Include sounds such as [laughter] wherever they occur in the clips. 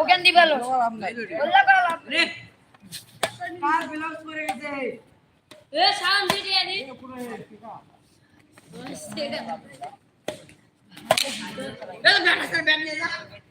ওখান দিয়ে ভালো কার ব্লাউজ পরে গেছে? এ শান দিদি আনি। বেটা বেটা বেটা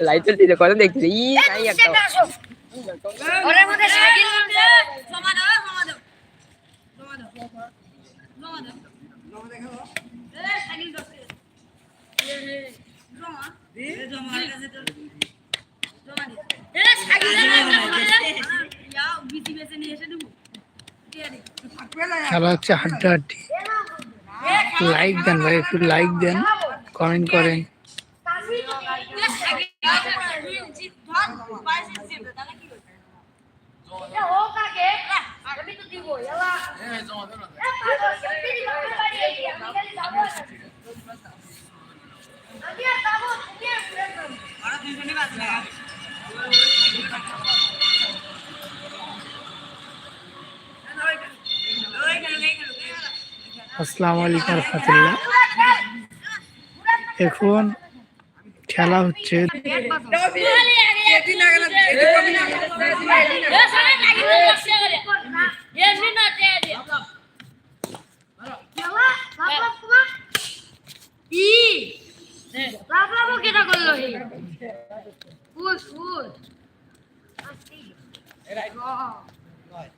লাইট চলছিল কত দেখছি ই মধ্যে সাইকেল সমান খেলা হচ্ছে হাড্ডাহাড্ডি। লাইক দেন ভাই একটু লাইক দেন কমেন্ট করেন। আসসালামু আলাইকুম রহমতুল্লাহ এখন খেলা হচ্ছে Right.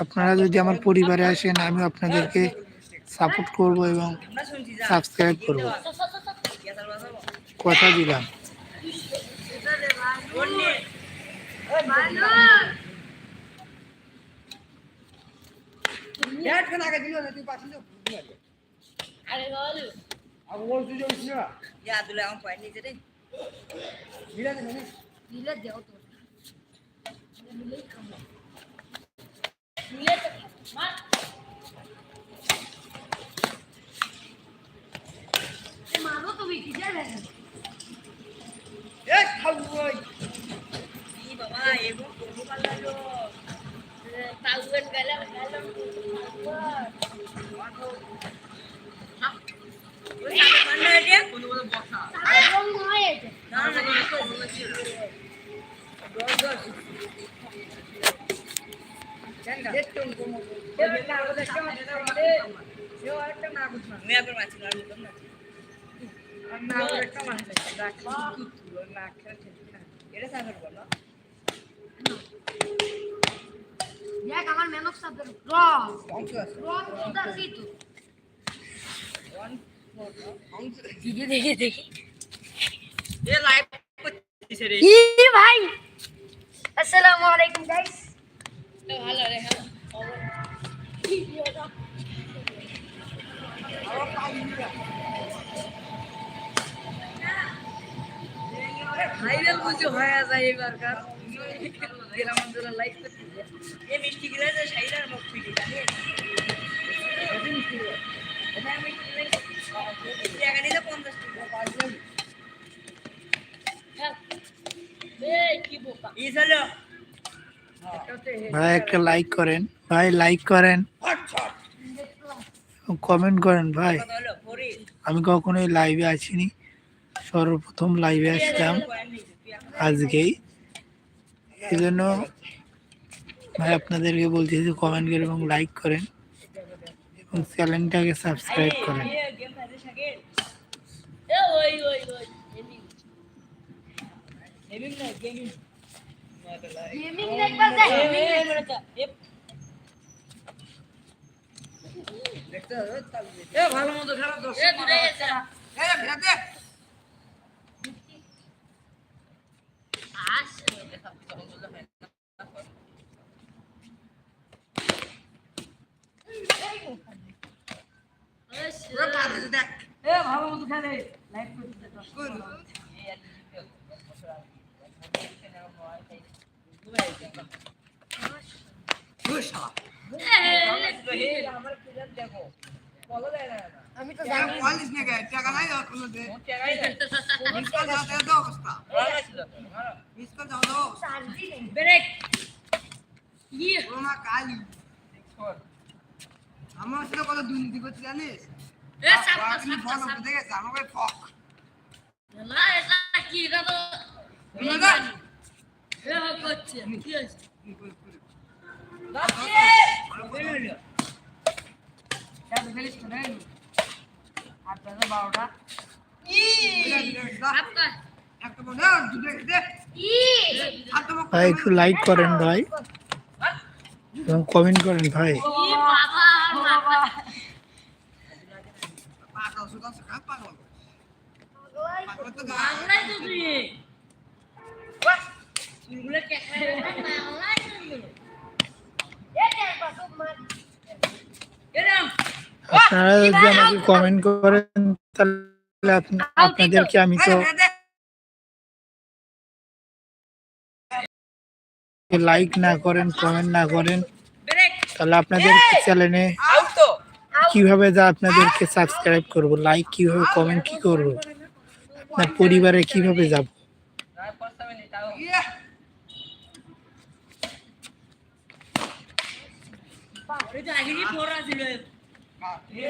আপনারা যদি আমার পরিবারে আসেন আমি আপনাদেরকে সাপোর্ট করব এবং সাবস্ক্রাইব করব। কথা দিলাম। তো। খাব দিলে তো খাব। মার এ মারো তুমি কি যাবে এ খাও ওই ই বাবা এগো করব পারল পাউন গেলাম গেলাম ওই সামনে মান্না রে রং নয় এটা না না না দশ দশ দেখতেন কোন এ না ওদের একটা মাছ দেখ আমার ম্যান অফ সাদের রং অংশ আছে রং কোনটা সিটু দেখি দেখি দেখি এ লাইভ করতেছে রে। ভাই। আসসালামু আলাইকুম গাইস ভালো রে হ্যাঁ। ভাইরাল বুঝি হয়ে যায় এবার কার গ্রাম অঞ্চলে লাইভ করতেছে এ মিষ্টি সাইরার মুখ ফিটি নিলে পঞ্চাশ টাকা কি বোকা। ভাই, একটা লাইক করেন। ভাই লাইক করেন। কমেন্ট করেন, ভাই। আমি কখনোই লাইভে আসিনি। সর্বপ্রথম লাইভে আসলাম আজকেই। এই জন্য ভাই, আপনাদেরকে বলছি যে কমেন্ট করেন এবং লাইক করেন। এবং চ্যানেলটাকে সাবস্ক্রাইব করেন। ওই ওই ওই গেমিং দেখবা যা দেখতে হবে। এ ভালো মতো খেলা দশ এ দূরে গেছে এ ভিড়া দে আমি তো কালি আমার সাথে কত দুর্নীতি করতে জানিস এ জানো ফক কি এ কি আছে ই ভাই একটু লাইক করেন ভাই। এবং কমেন্ট করেন ভাই। পাগল সুদা সকা পাগল পাগল তো গা বাংলাই তুমি চুলগুলো কেটে বাংলাই তুমি এটা কত মার এরম আপনারা যদি আমাকে কমেন্ট করেন তাহলে আপনা- আপনাদেরকে আমি তো লাইক না করেন কমেন্ট না করেন ব্রেক তাহলে আপনাদের চ্যানেলে আউট তো। কীভাবে যা আপনাদেরকে সাবস্ক্রাইব করব লাইক কীভাবে কমেন্ট কি করব? আপনার পরিবারে কীভাবে যাব? না পস্তাবে নি তাও ইয়ে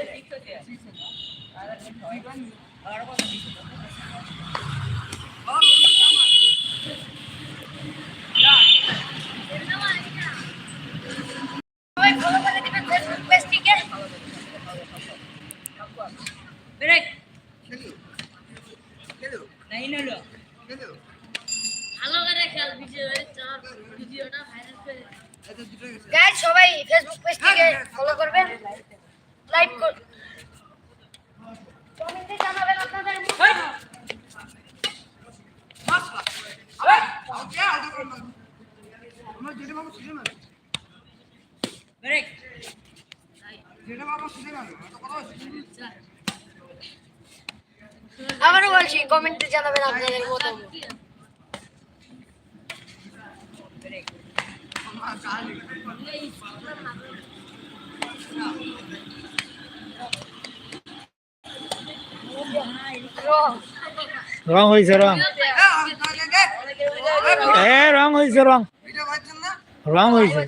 ওই তো গাইস সবাই ফেসবুক পেজটিকে ফলো করবেন লাইক করুন কমেন্টে জানাবেন আপনাদের। আবারও বলছি কমেন্টে জানাবেন আপনাদের মতামত। রং হয়েছে রং। এ রং হয়েছে রং। রং হয়েছে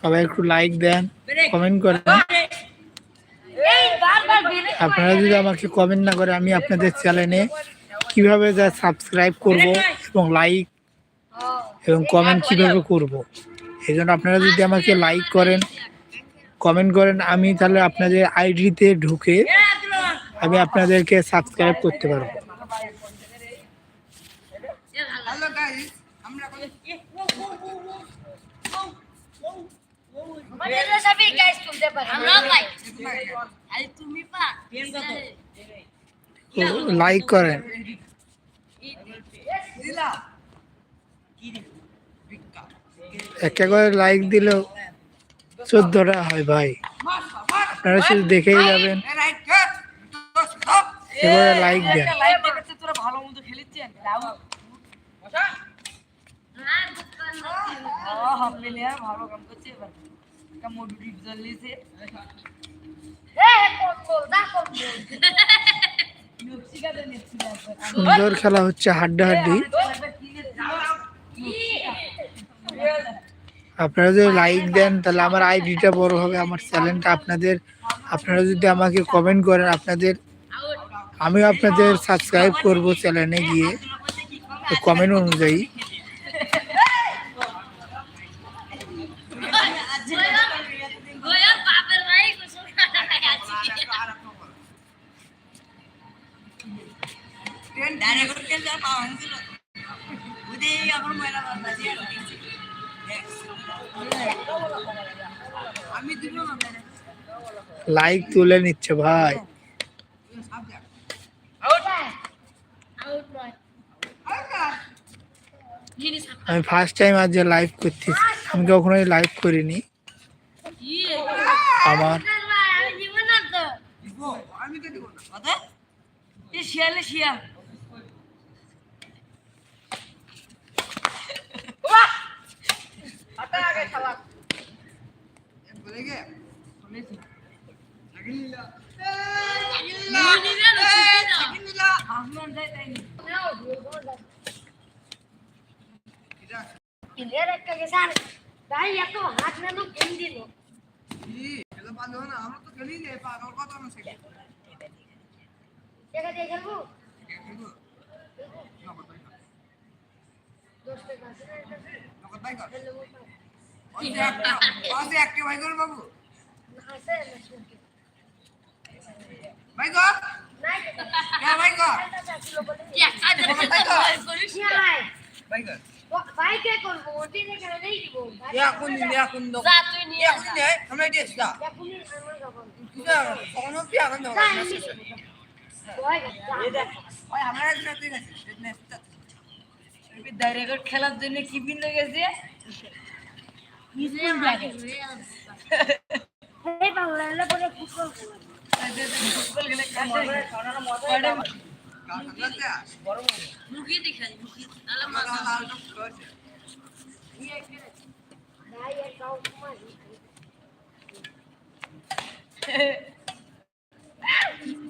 সবাই একটু লাইক দেন কমেন্ট করেন। আপনারা যদি আমাকে কমেন্ট না করে, আমি আপনাদের চ্যানেলে কীভাবে যা সাবস্ক্রাইব করব এবং লাইক এবং কমেন্ট কীভাবে করব। এই জন্য আপনারা যদি আমাকে লাইক করেন কমেন্ট করেন, আমি তাহলে আপনাদের আইডিতে ঢুকে আমি আপনাদেরকে সাবস্ক্রাইব করতে পারব হ্যালো গাইস আমরা আমাদের সবই গাইস তুলতে পারে। আমরা পাই। আরে তুমি পা। লাইক করেন একটা করে। লাইক দিলেও চোদ্দটা হয় ভাই। আপনারা শুধু দেখেই যাবেন। এবারে লাইক দেন। ভালো কাম করছে এবার। নকশিকাতে নেছিল সুন্দর খেলা হচ্ছে হাড্ডাহাড্ডি। আপনারা যদি লাইক দেন তাহলে আমার আইডিটা বড় হবে আমার চ্যানেলটা আপনাদের। আপনারা যদি আমাকে কমেন্ট করেন আপনাদের আমি আপনাদের সাবস্ক্রাইব করব চ্যানেলে গিয়ে। কমেন্ট অনুযায়ী। লাইক তুলে নিচ্ছে ভাই। আমি ফার্স্ট টাইম আজ লাইভ করছি, আমি কখনোই লাইভ করিনি। আমার আমি তো দিব না কথা এ শিয়ালে শিয়া বলে গে শুনেছি লাগিলা নিবে না ছুটি না আসমান যায় তাই নি ক্লিয়ার একটা কে স্যার ভাই এত হাত না তো গেম দিল কি খেলা ভালো না আমরা তো খেলি নে বাবু না, না। ভাই হ্যাঁ ভাই। নগদ ভাই ও- ভাইকে করব, ওটি দেখে নেই দিব। ভাই- এখন নি এখন দাও যা, তুই নিয়ে এখন নে আমরা আমার যাব। কিটা কোন পি এখন দাও যা, এমনি দিব। ভয় লাগে, ওই আমরা আছে নেক্সট ডাইরেক্ট খেলার জন্য কি বিন্দু গেছে? এই [laughs]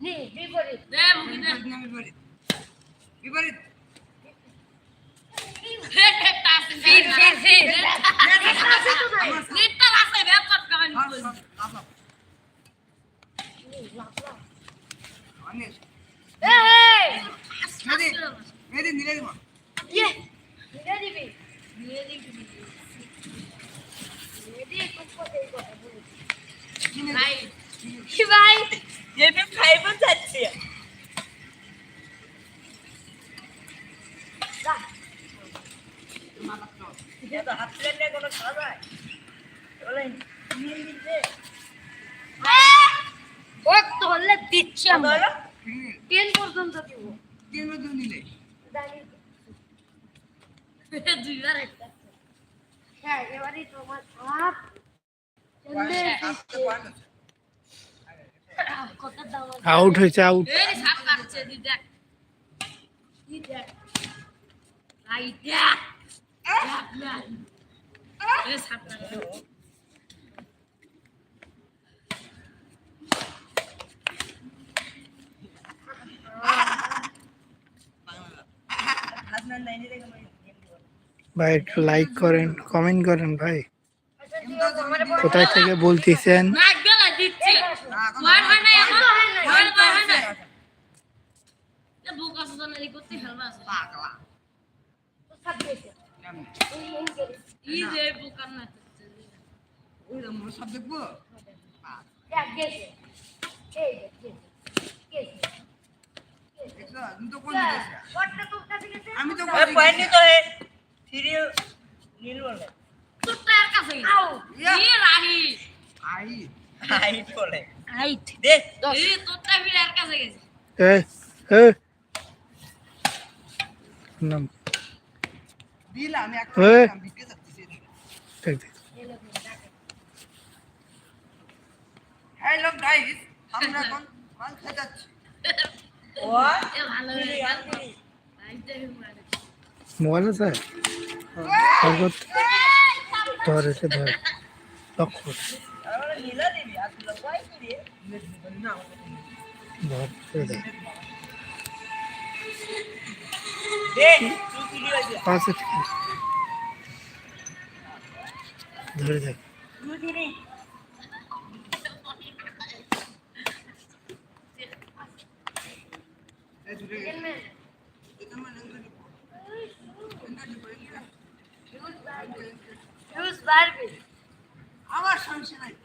মুখে না এখন দি। এখন দি। বিপরীত। বিপরীত বিপরীত ফির ফির ফির নেটটা রাস্তায় ব্যাপার কারণ অনেক এই মেদি মেদি নিলে দিব ইয়ে নিয়ে দিবি নিয়ে দিবি নিয়ে দিয়ে কোথাও দেই কথা বলি ভাই কি ভাই যেবি খাইব যাচ্ছে যা এটা হাত লেনে কোনো খাওয়া যায় বলে নিয়ে নিতে ও তো হলে দিচ্ছি আমরা বলো টেন পর্যন্ত দিব তিন দিন নিলে দাঁড়িয়ে দুইবার একটা হ্যাঁ এবারে তোমার সাপ চলে আসতে পারে কত দাম আউট হয়েছে আউট এই সাপ কাটছে দি দেখ দি দেখ আই দেখ দেখ না এই সাপ কাটছে হাত না নাই হয়েছে আউট ভাই একটু লাইক করেন কমেন্ট করেন ভাই। কোথায় থেকে বলতেছেন? দিচ্ছে ওয়ার হয় না এখন ওয়ার হয় না এ বুক আছে তো নালি করতে হেলবা আছে। পাগলা। তো সাপ দিছে ই যে। বুক আর না ওই রকম সব দেখব? গেছে এই গেছে গেছে আমি তো ওই তো হে নীল বলে। তোর কাছে রাহি। আই। হাইট বলে। রাইট দে। ই তোর টায়ার কাছে গেছে। এ এ। নাম। দিল আমি একটা। বিকে যাচ্ছি ঠিক ঠিক। হ্যালো গাইস আমরা এখন মাল খেতে ও এ ভালো মোবাইল আছে? কাগজ ধর লক্ষ্য ধর দেখ আমার সমস্যা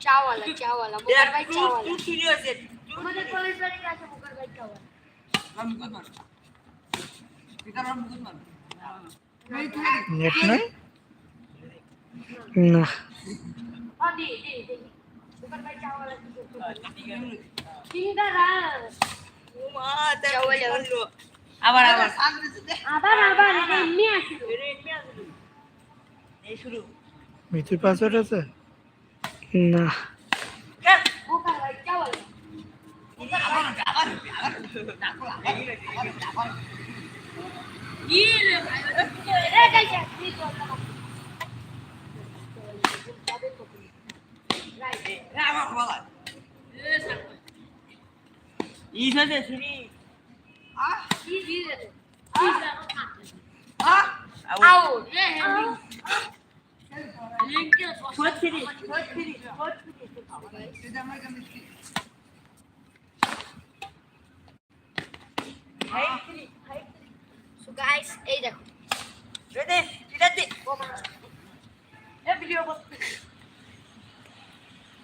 চাওয়ালা চাওয়ালা মুকার ভাই চাওয়ালা তুই নেট নাই না ও দি দি দি মুকার ভাই চাওয়ালা আবার আবার আবার আবার এটা এমনি আসিল এই শুরু মিথুর পাসওয়ার্ড আছে? না। মুকার ভাই চাওয়ালা ইলে ভাই এ কাইছা তুই তো রাইট আমার বলা এ সাপ ই সাথে শুনি আহ কি দিলে কি জানো কাটে আহ আউ এ হেভি লিংকে ছত্রিশ এটা আমার কাছে মিষ্টি সো গাইস এই দেখো দে এটা দে এ ভিডিও করতে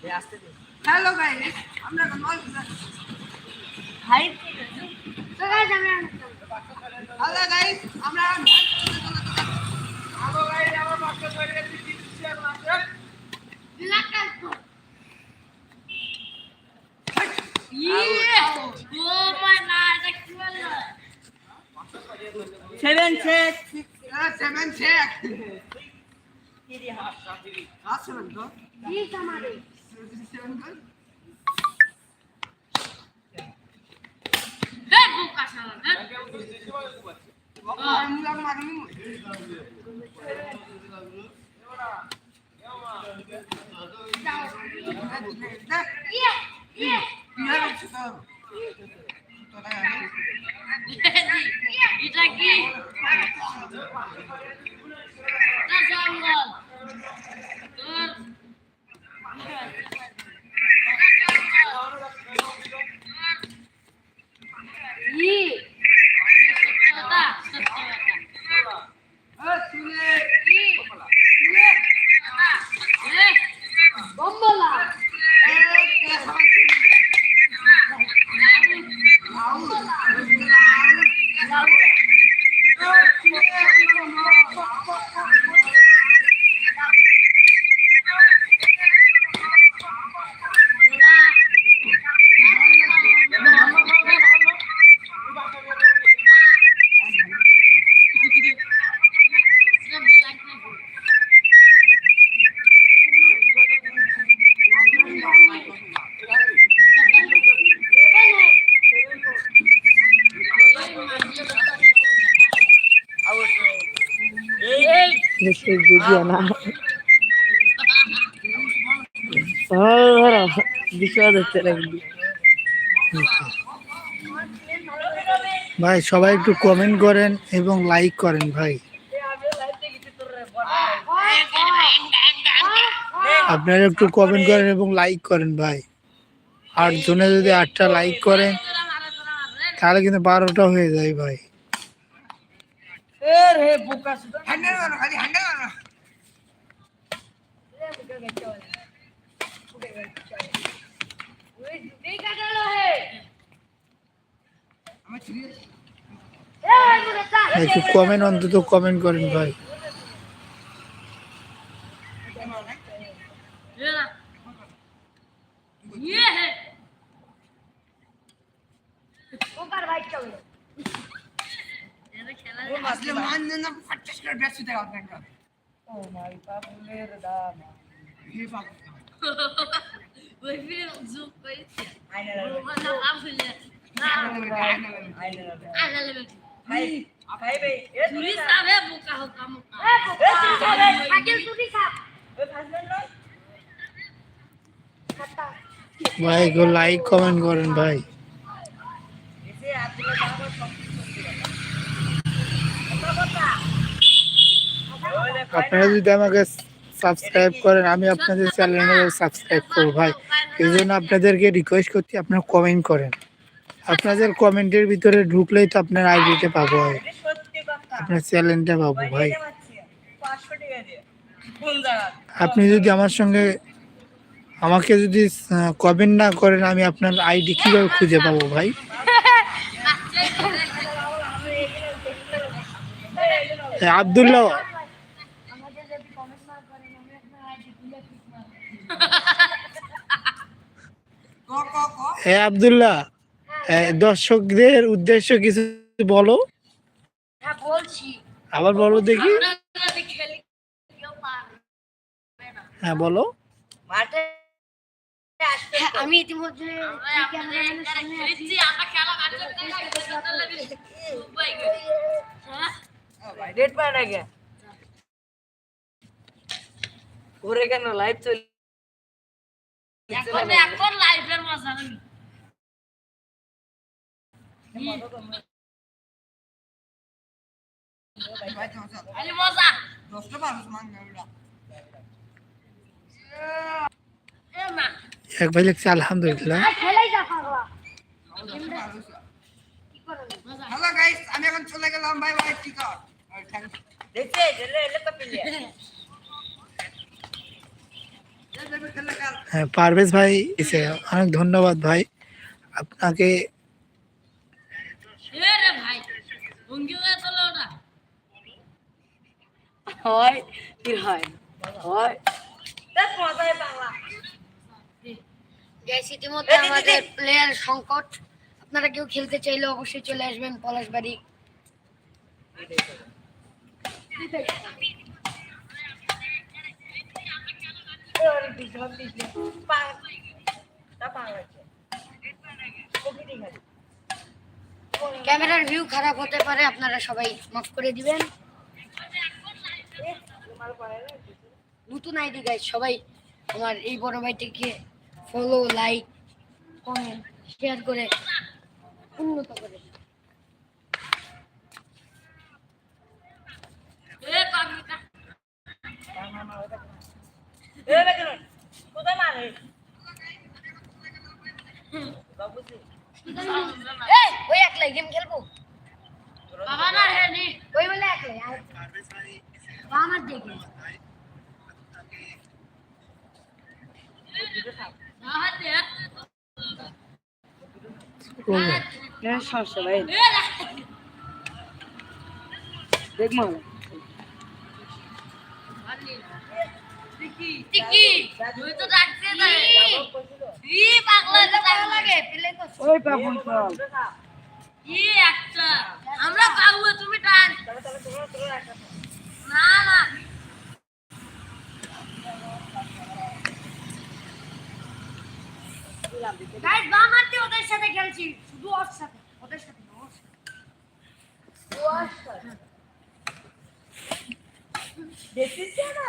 দে আসতে দে হ্যালো গাইস আমরা এখন মাল খেতে যাচ্ছি হাই সো গাইস আমরা হ্যালো গাইস আমরা হ্যালো গাইস আমার বাচ্চা ধরে গেছে দিচ্ছি আর মাত্র। তো ইয়ে ও মাই না এটা কি বলে seven six seven check three half হাত সেভেন তো কি আমারে সেভেন তো হে বুকা শালা হে এটা কি বুঝিও না ধরো হচ্ছে ভাই সবাই একটু কমেন্ট করেন এবং লাইক করেন ভাই। আপনারা একটু কমেন্ট করেন এবং লাইক করেন ভাই। আট জনে যদি আটটা লাইক করেন তাহলে কিন্তু বারোটা হয়ে যায় ভাই এ রে বোকা সুদা হ্যান্ডেল মারো খালি হ্যান্ডেল মারো আমার ছুরি একটু কমেন্ট অন্তত কমেন্ট করেন ভাই আসলে মান না ফাটাস করে ব্যাস সুতে গাও ব্যাংক ও মাই পাপুলের দানা হে বাবা আইনা আইনা ভাই ভাই ভাই এ তুমি আবে বোকা হোকা মোকা এ তুমি খাবে আগে তুমি খা ওই ফাসবেন না ভাই একটু লাইক কমেন্ট করেন ভাই এসে আব্দুল্লাহ বাবা সব আপনারা যদি আমাকে সাবস্ক্রাইব করেন আমি আপনাদের চ্যানেলে সাবস্ক্রাইব করব ভাই। এই জন্য আপনাদেরকে রিকোয়েস্ট করছি আপনারা কমেন্ট করেন। আপনাদের কমেন্টের ভিতরে ঢুকলেই তো আপনার আইডিটা পাবো ভাই। আপনার চ্যানেলটা পাবো ভাই। আপনি যদি আমার সঙ্গে আমাকে যদি কমেন্ট না করেন আমি আপনার আইডি কীভাবে খুঁজে পাবো ভাই? [laughs] আব্দুল্লাহ ক ক ক হ্যাঁ আব্দুল্লাহ দর্শকদের উদ্দেশ্য কিছু বলো। হ্যাঁ আবার বলো দেখি। হ্যাঁ বলো। হ্যাঁ, আমি ইতিমধ্যে হ্যাঁ? ভাই ডেট পায় না কে ওরে কেন লাইভ চল এখন এখন লাইভের মজা। এক ভাই লিখছে আলহামদুলিল্লাহ। হ্যালো গাইস আমি এখন চলে গেলাম বাই বাই পিলে হ্যাঁ পারভেজ ভাই এসে অনেক ধন্যবাদ ভাই। আপনাকে এ ভাই ভঙ্গি হয়ে তোলে ওটা। হয় কি হয়? হয়। দেখ মজাই বাংলা। গ্যাস ইতিমধ্যে আমাদের প্লেয়ার সংকট। আপনারা কেউ খেলতে চাইলে অবশ্যই চলে আসবেন পলাশবাড়ি ওরে পিছন পিছন পা তা পা আছে কপি দি খালি ক্যামেরার ভিউ খারাপ হতে পারে আপনারা সবাই মাফ করে দিবেন। নতুন আইডি গাইজ সবাই আমার এই বড় ভাইটিকে ফলো লাইক কমেন্ট শেয়ার করে উন্নত করে কোথায় মারে বাবুজি। এই ওই একলাই গেম খেলব ওই বলে একলাই আর আমার দেখে সমস্যা ভাই আমরা পাবো তুমি টান না না। গাইস বাম হাতে ওদের সাথে খেলছি। শুধু ওর সাথে ওদের সাথে না, ওর সাথে। দেখছিস না?